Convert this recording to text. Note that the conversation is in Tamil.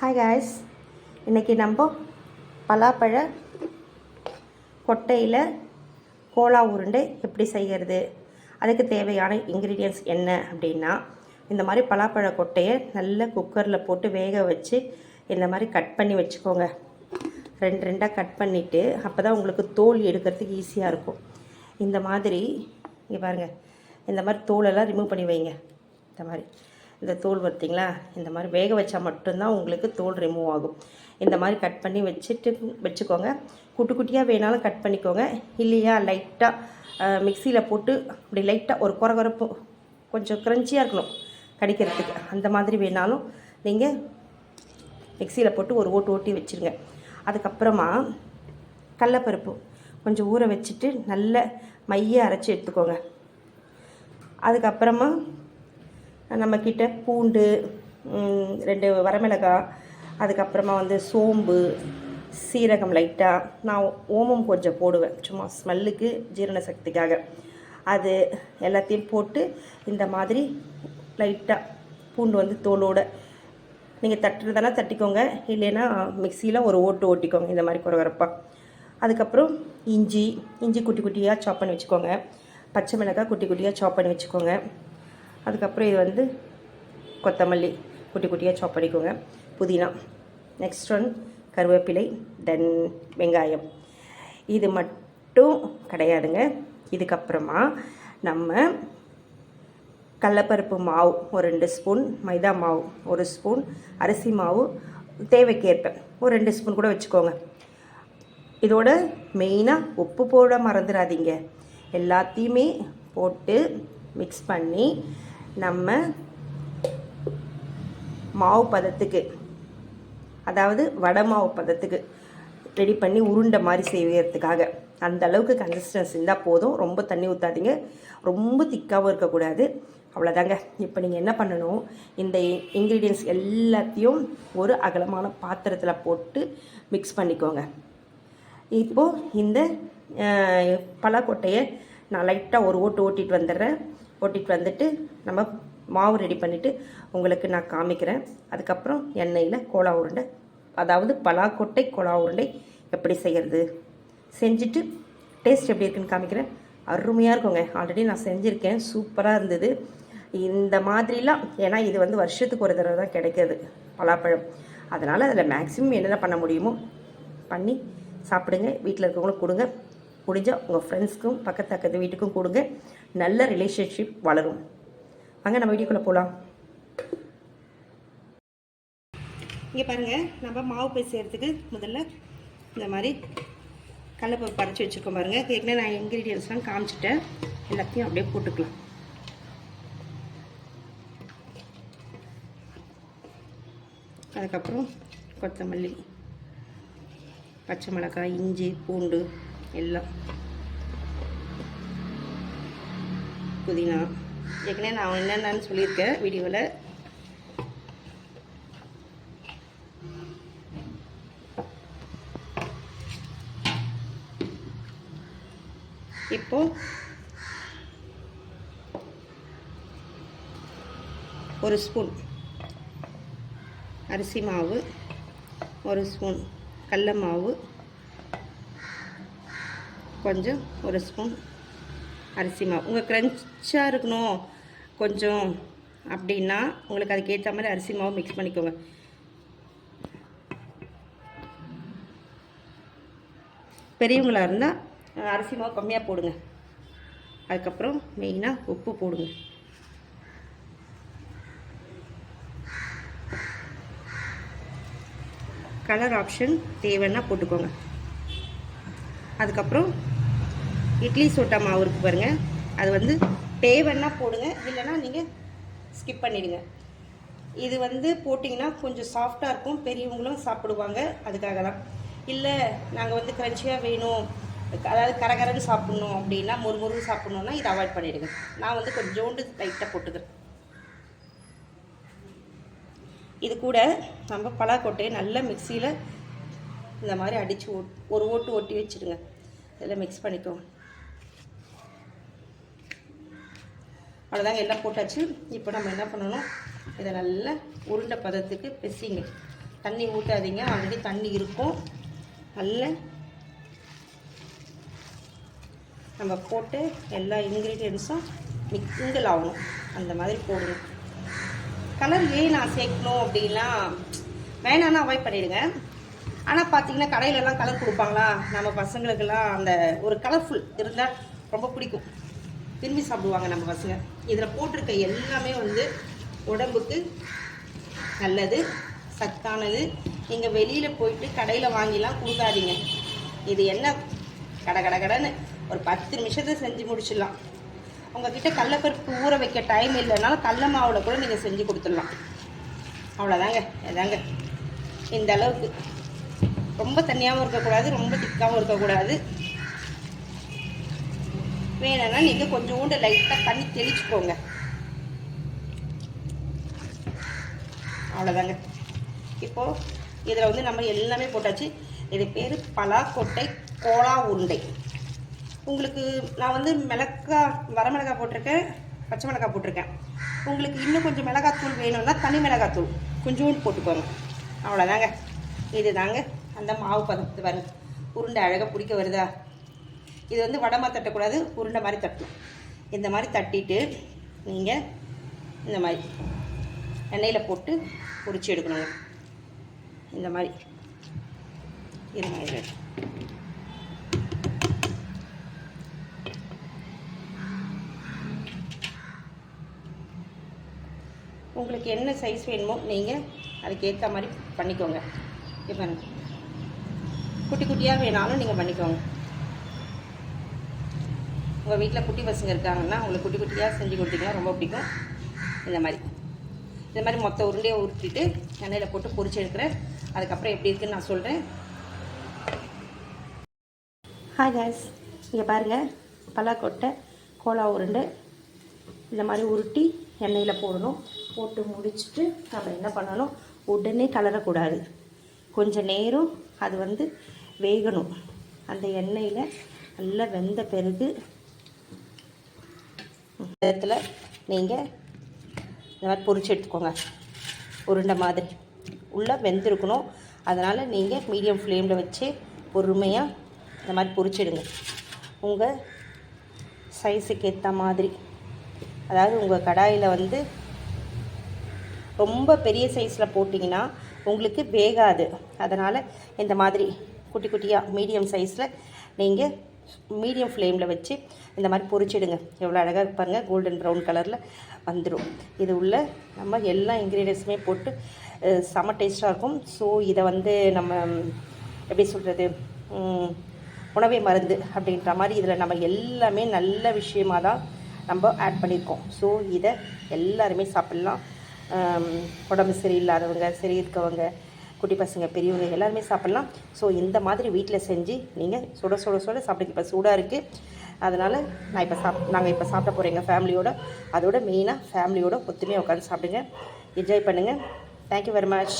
ஹாய் காய்ஸ் இன்றைக்கி நம்ம பலாப்பழ கொட்டையில் கோலா உருண்டை எப்படி செய்கிறது அதுக்கு தேவையான இன்க்ரீடியன்ஸ் என்ன அப்படின்னா இந்த மாதிரி பலாப்பழ கொட்டையை நல்ல குக்கரில் போட்டு வேக வச்சு இந்த மாதிரி கட் பண்ணி வச்சுக்கோங்க. ரெண்டு ரெண்டாக கட் பண்ணிவிட்டு அப்போ தான் உங்களுக்கு தோல் எடுக்கிறதுக்கு ஈஸியாக இருக்கும். இந்த மாதிரி இங்கே பாருங்கள் இந்த மாதிரி தோலெல்லாம் ரிமூவ் பண்ணி வைங்க. இந்த மாதிரி. இந்த தோல் பார்த்தீங்களா? இந்த மாதிரி வேக வச்சா மட்டும்தான் உங்களுக்கு தோல் ரிமூவ் ஆகும். இந்த மாதிரி கட் பண்ணி வச்சுட்டு வச்சுக்கோங்க. குட்டி குட்டியாக வேணாலும் கட் பண்ணிக்கோங்க. இல்லையா? லைட்டாக மிக்சியில் போட்டு அப்படி லைட்டாக ஒரு குறகுறப்பு கொஞ்சம் க்ரன்ச்சியாக இருக்கணும் கடிக்கிறதுக்கு. அந்த மாதிரி வேணாலும் நீங்கள் மிக்சியில் போட்டு ஒரு ஓட்டு ஓட்டி வச்சுருங்க. அதுக்கப்புறமா கடலப்பருப்பு கொஞ்சம் ஊற வச்சுட்டு நல்ல மைய அரைச்சி எடுத்துக்கோங்க. அதுக்கப்புறமா நம்மக்கிட்ட பூண்டு ரெண்டு வரமிளகாய் அதுக்கப்புறமா வந்து சோம்பு சீரகம் லைட்டாக நான் ஓமம் கொஞ்சம் போடுவேன். சும்மா ஸ்மெல்லுக்கு ஜீரண சக்திக்காக. அது எல்லாத்தையும் போட்டு இந்த மாதிரி லைட்டாக பூண்டு வந்து தோலோடு நீங்கள் தட்டுறதெல்லாம் தட்டிக்கோங்க. இல்லைன்னா மிக்சியில் ஒரு ஓட்டு ஓட்டிக்கோங்க இந்த மாதிரி குறகுறப்பாக அதுக்கப்புறம் இஞ்சி இஞ்சி குட்டி குட்டியாக சாப் பண்ணி வச்சுக்கோங்க. பச்சை மிளகாய் குட்டி குட்டியாக சாப் பண்ணி வச்சுக்கோங்க. அதுக்கப்புறம் இது வந்து கொத்தமல்லி குட்டி குட்டியாக சாப் பண்ணிக்கோங்க. புதினா. நெக்ஸ்ட் ஒன் கருவேப்பிலை தென் வெங்காயம். இது மட்டும் கிடையாதுங்க. இதுக்கப்புறமா நம்ம கடலப்பருப்பு மாவு ஒரு ரெண்டு ஸ்பூன் மைதா மாவு ஒரு ஸ்பூன் அரிசி மாவு தேவைக்கேற்ப ஒரு ரெண்டு ஸ்பூன் கூட வச்சுக்கோங்க. இதோட மெயினாக உப்பு போட மறந்துடாதீங்க. எல்லாத்தையுமே போட்டு மிக்ஸ் பண்ணி நம்ம மாவு பதத்துக்கு அதாவது வடை மாவு பதத்துக்கு ரெடி பண்ணி உருண்டை மாதிரி செய்யறதுக்காக. அந்த அளவுக்கு கன்சிஸ்டன்ஸ் இருந்தால் போதும். ரொம்ப தண்ணி ஊற்றாதீங்க ரொம்ப திக்காகவும் இருக்கக்கூடாது. அவ்வளோதாங்க இப்போ நீங்கள் என்ன பண்ணணும்? இந்த இன்க்ரீடியன்ஸ் எல்லாத்தையும் ஒரு அகலமான பாத்திரத்தில் போட்டு மிக்ஸ் பண்ணிக்கோங்க. இப்போது இந்த பலாக்கொட்டையை நான் லைட்டாக ஒரு ஓட்டு ஓட்டிட்டு வந்துடுறேன். ஓட்டிட்டு வந்துட்டு நம்ம மாவு ரெடி பண்ணிவிட்டு உங்களுக்கு நான் காமிக்கிறேன். அதுக்கப்புறம் எண்ணெயில் கோலா உருண்டை அதாவது பலாக்கொட்டை கோலா உருண்டை எப்படி செய்கிறது செஞ்சுட்டு டேஸ்ட் எப்படி இருக்குன்னு காமிக்கிறேன். அருமையாக இருக்குங்க. ஆல்ரெடி நான் செஞ்சுருக்கேன். சூப்பராக இருந்தது. இந்த மாதிரிலாம் ஏன்னா இது வந்து வருஷத்துக்கு ஒரு தடவை தான் கிடைக்கிது பலாப்பழம். அதனால் அதில் மேக்ஸிமம் என்னென்ன பண்ண முடியுமோ பண்ணி சாப்பிடுங்க. வீட்டில் இருக்கவங்களுக்கு கொடுங்க. முடிஞ்சால் உங்கள் ஃப்ரெண்ட்ஸ்க்கும் பக்கத்து பக்கத்து வீட்டுக்கும் கொடுங்க. நல்ல ரிலேஷன்ஷிப் வளரும். வாங்க நம்ம வீடியோக்குள்ளே போகலாம் இங்கே பாருங்கள் நம்ம மாவு போய் செய்கிறதுக்கு முதல்ல இந்த மாதிரி கடலப்பருப்பு படைச்சி வச்சுருக்கோம் பாருங்கள் ஏற்கனவே நான் இன்க்ரீடியன்ஸ்லாம் காமிச்சிட்டேன். எல்லாத்தையும் அப்படியே போட்டுக்கலாம். அதுக்கப்புறம் கொத்தமல்லி பச்சை மிளகாய் இஞ்சி பூண்டு எல்லாம். புதினா. ஏற்கனவே நான் என்னென்னு சொல்லியிருக்கேன் வீடியோவில் இப்போ ஒரு ஸ்பூன் அரிசி மாவு ஒரு ஸ்பூன் கடல மாவு கொஞ்சம் ஒரு ஸ்பூன் அரிசி மாவு. உங்கள் க்ரன்ச்சாக இருக்கணும். கொஞ்சம் அப்படின்னா உங்களுக்கு அதுக்கேற்ற மாதிரி அரிசி மாவு மிக்ஸ் பண்ணிக்கோங்க. பெரியவங்களாக இருந்தால் அரிசி மாவு கம்மியாக போடுங்க. அதுக்கப்புறம் மெயினாக உப்பு போடுங்க. கலர் ஆப்ஷன் தேவைன்னா போட்டுக்கோங்க. அதுக்கப்புறம் இட்லி சோட்டா மாவு இருக்குது பாருங்க. அது வந்து தேவைன்னா போடுங்க இல்லைன்னா நீங்கள் ஸ்கிப் பண்ணிவிடுங்க இது வந்து போட்டிங்கன்னா கொஞ்சம் சாஃப்டாக இருக்கும் பெரியவங்களும் சாப்பிடுவாங்க அதுக்காக தான் இல்லை நாங்கள் வந்து க்ரன்ச்சியாக வேணும் அதாவது கரகரன்னு சாப்பிட்ணும் அப்படின்னா முறுமுறு சாப்பிட்ணுன்னா இதை அவாய்ட் பண்ணிவிடுங்க நான் வந்து கொஞ்சோண்டு லைட்டாக போட்டுக்கிறேன். இது கூட நம்ம பலாக்கொட்டையை நல்லா மிக்சியில் இந்த மாதிரி அடித்து ஓட் ஒரு ஓட்டு ஒட்டி வச்சுடுங்க. இதில் மிக்ஸ் பண்ணிக்கோங்க அவ்வளோதாங்க எல்லாம் போட்டாச்சு. இப்போ நம்ம என்ன பண்ணணும்? இதை நல்லா உருண்டை பதத்துக்கு பெசிங்க. தண்ணி ஊற்றாதீங்க ஆல்ரெடி தண்ணி இருக்கும். நல்ல நம்ம போட்டு எல்லா இன்க்ரீடியன்ஸும் மிக்சிங்கில் ஆகணும். அந்த மாதிரி போடணும். கலர் ஏன் நான் சேர்க்கணும் அப்படின்னா வேணான்னா அவாய்ட் பண்ணிவிடுங்க ஆனால் பார்த்தீங்கன்னா கடையிலலாம் கலர் கொடுப்பாங்களா? நம்ம பசங்களுக்கெல்லாம் அந்த ஒரு கலர்ஃபுல் இருந்தால் ரொம்ப பிடிக்கும். விரும்பி சாப்பிடுவாங்க நம்ம பசங்க. இதில் போட்டிருக்க எல்லாமே வந்து உடம்புக்கு நல்லது சத்தானது. நீங்கள் வெளியில் போயிட்டு கடையில் வாங்கிலாம் கொடுக்காதீங்க. இது என்ன கடை கடை கடைன்னு ஒரு பத்து நிமிஷத்தை செஞ்சு முடிச்சிடலாம். உங்ககிட்ட கடலப்பருப்பு ஊற வைக்க டைம் இல்லைனாலும் கடல மாவில் கூட நீங்கள் செஞ்சு கொடுத்துடலாம். அவ்வளோதாங்க இதாங்க. இந்த அளவுக்கு. ரொம்ப தண்ணியாகவும் இருக்கக்கூடாது ரொம்ப திக்காகவும் இருக்கக்கூடாது. வேணும்னா நீங்கள் கொஞ்சோண்டு லைட்டாக தண்ணி தெளிச்சுக்கோங்க. அவ்வளோதாங்க இப்போது இதில் வந்து நம்ம எல்லாமே போட்டாச்சு. இது பேர் பலாக்கொட்டை கோலா உருண்டை. உங்களுக்கு நான் வந்து மிளகா வரமிளகா போட்டிருக்கேன் பச்சை மிளகாய் போட்டிருக்கேன். உங்களுக்கு இன்னும் கொஞ்சம் மிளகாத்தூள் வேணும்னா தனி மிளகாத்தூள் கொஞ்சோண்டு போட்டுக்கோங்க. அவ்வளோதாங்க இது தாங்க அந்த மாவு பதத்து வரும் உருண்டை அழகாக பிடிக்க வருதா? இது வந்து வடமா தட்டக்கூடாது உருண்டை மாதிரி தட்டணும். இந்த மாதிரி தட்டிட்டு நீங்கள் இந்த மாதிரி எண்ணெயில் போட்டு பொறிச்சு எடுக்கணுங்க. இந்த மாதிரி. இது மாதிரி. உங்களுக்கு என்ன சைஸ் வேணுமோ நீங்கள் அதுக்கு ஏற்ற மாதிரி பண்ணிக்கோங்க. இப்போ குட்டி குட்டியாக வேணாலும் நீங்கள் பண்ணிக்கோங்க. உங்கள் வீட்டில் குட்டி பசங்க இருக்காங்கன்னா உங்களுக்கு குட்டி குட்டியாக செஞ்சு கொடுத்தீங்கன்னா ரொம்ப பிடிக்கும். இந்த மாதிரி. இந்த மாதிரி மொத்த உருண்டையை உருட்டிட்டு எண்ணெயில் போட்டு பொறிச்சு எடுக்கிறேன். அதுக்கப்புறம் எப்படி இருக்குன்னு நான் சொல்கிறேன் ஹாய் கேஸ் இங்கே பாருங்கள் பலாக்கொட்டை கோலா உருண்டை. இந்த மாதிரி உருட்டி எண்ணெயில் போடணும். போட்டு முடிச்சுட்டு நம்ம என்ன பண்ணணும்? உடனே கலரக்கூடாது. கொஞ்சம் நேரம் அது வந்து வேகணும். அந்த எண்ணெயில் நல்லா வெந்த பிறகு இடத்துல நீங்கள் இந்த மாதிரி பொறிச்சு எடுத்துக்கோங்க. உருண்டை மாதிரி. உள்ளே வெந்திருக்கணும். அதனால் நீங்கள் மீடியம் ஃப்ளேமில் வச்சு பொறுமையாக இந்த மாதிரி பொறிச்சிடுங்க உங்கள் சைஸுக்கு ஏற்ற மாதிரி. அதாவது உங்கள் கடாயில் வந்து ரொம்ப பெரிய சைஸில் போட்டிங்கன்னா உங்களுக்கு வேகாது. அதனால் இந்த மாதிரி குட்டி குட்டியாக மீடியம் சைஸில் நீங்கள் மீடியம் ஃப்ளேமில் வச்சு இந்த மாதிரி பொரிச்சிடுங்க எவ்வளோ அழகாக இருப்பாங்க கோல்டன் ப்ரௌன் கலரில் வந்துடும் இது உள்ள நம்ம எல்லா இன்க்ரீடியன்ஸுமே போட்டு செம டேஸ்ட்டாக இருக்கும். ஸோ இதை வந்து நம்ம எப்படி சொல்கிறது உணவே மருந்து அப்படின்ற மாதிரி இதில் நம்ம எல்லாமே நல்ல விஷயமா தான் நம்ம ஆட் பண்ணியிருக்கோம் ஸோ இதை எல்லாருமே சாப்பிட்லாம். உடம்பு சரியில்லாதவங்க சரி இருக்கவங்க குட்டி பசங்க பெரியவங்க எல்லாருமே சாப்பிட்லாம். ஸோ இந்த மாதிரி வீட்டில் செஞ்சு நீங்கள் சுட சுட சுட சாப்பிடுங்க. இப்போ சூடாக இருக்குது அதனால் நான் இப்போ சாப் நாங்கள் இப்போ சாப்பிட போகிறோம் எங்கள் ஃபேமிலியோட அதோட மெயினாக ஃபேமிலியோட ஒத்துமையாக உட்காந்து சாப்பிடுங்க. என்ஜாய் பண்ணுங்கள் தேங்க்யூ வெரி மச்